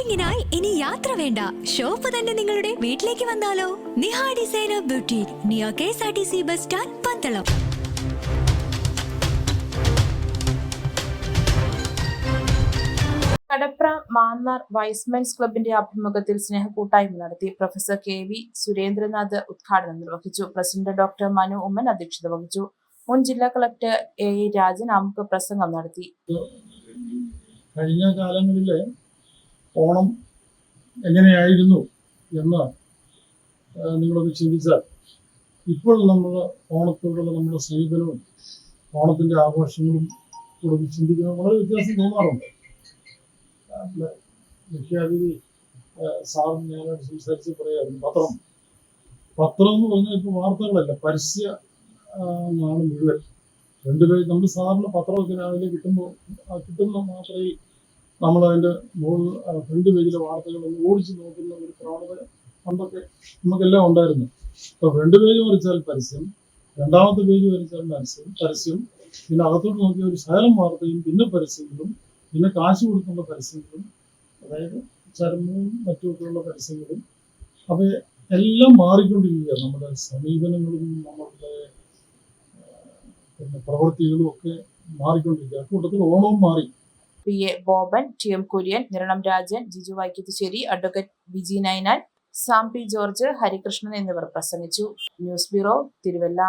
ഷോപ്പിംഗിനായി ഇനി യാത്ര വേണ്ട. ഷോപ്പ് തന്നെ നിങ്ങളുടെ വീട്ടിലേക്ക് വന്നാലോ? Niha designer beauty neo K S R T C bus stand Pandalam. Kadapra Mannar Y's Men's ക്ലബിന്റെ ആഭിമുഖ്യത്തിൽ സ്നേഹക്കൂട്ടായ്മ നടത്തി പ്രൊഫസർ കെ വി സുരേന്ദ്രനാഥ് ഉദ്ഘാടനം നിർവഹിച്ചു. പ്രസിഡന്റ് ഡോക്ടർ മനു ഉമ്മൻ അധ്യക്ഷത വഹിച്ചു. മുൻ ജില്ലാ കളക്ടർ എ ഇ രാജൻ ആമുഖ പ്രസംഗം നടത്തി. കഴിഞ്ഞ കാലങ്ങളിലെ ഓണം എങ്ങനെയായിരുന്നു എന്ന് നിങ്ങളൊന്ന് ചിന്തിച്ചാൽ ഇപ്പോൾ നമ്മൾ ഓണത്തോടുള്ള നമ്മുടെ സമീപനവും ഓണത്തിന്റെ ആഘോഷങ്ങളും കൂടെ ചിന്തിക്കുന്നത് വളരെ വ്യത്യാസം തോന്നാറുണ്ട്. മുഖ്യാതിഥി സാറും ഞാനായിട്ട് സംസാരിച്ച് പറയായിരുന്നു പത്രം. പത്രം എന്ന് പറഞ്ഞാൽ ഇപ്പോൾ വാർത്തകളല്ല പരസ്യ ആണ് മുഴുവൻ. രണ്ടുപേരും നമ്മൾ സാറിന് പത്രമൊക്കെ രാവിലെ കിട്ടുമ്പോൾ കിട്ടുന്ന മാത്രമേ നമ്മൾ അതിന്റെ ഫ്രണ്ട് പേജിലെ വാർത്തകൾ ഓടിച്ചു നോക്കുന്ന ഒരു പ്രവണത പണ്ടൊക്കെ നമുക്കെല്ലാം ഉണ്ടായിരുന്നു. അപ്പോൾ ഫ്രണ്ട് പേജ് മറിച്ചാൽ പരസ്യം രണ്ടാമത്തെ പേജ് മറിച്ചാൽ പരസ്യം പരസ്യം പിന്നെ അകത്തോട്ട് നോക്കിയ ഒരു ശകലം വാർത്തയും പിന്നെ പരസ്യങ്ങളും പിന്നെ കാശ് കൊടുക്കുന്ന പരസ്യങ്ങളും അതായത് ചരമവും മറ്റുമൊക്കെയുള്ള പരസ്യങ്ങളും. അപ്പോൾ എല്ലാം മാറിക്കൊണ്ടിരിക്കുകയാണ് നമ്മുടെ സമീപനങ്ങളും നമ്മളുടെ പിന്നെ പ്രവൃത്തികളും ഒക്കെ മാറിക്കൊണ്ടിരിക്കുക കൂട്ടത്തിൽ ഓണവും മാറി. P. A. Boban T. M. Kurian Niranam Rajan Jiju Vaikathussery advocate Biji Ninan Sam P George Harikrishnan എന്നിവർ പ്രസംഗിച്ചു. News bureau Thiruvalla.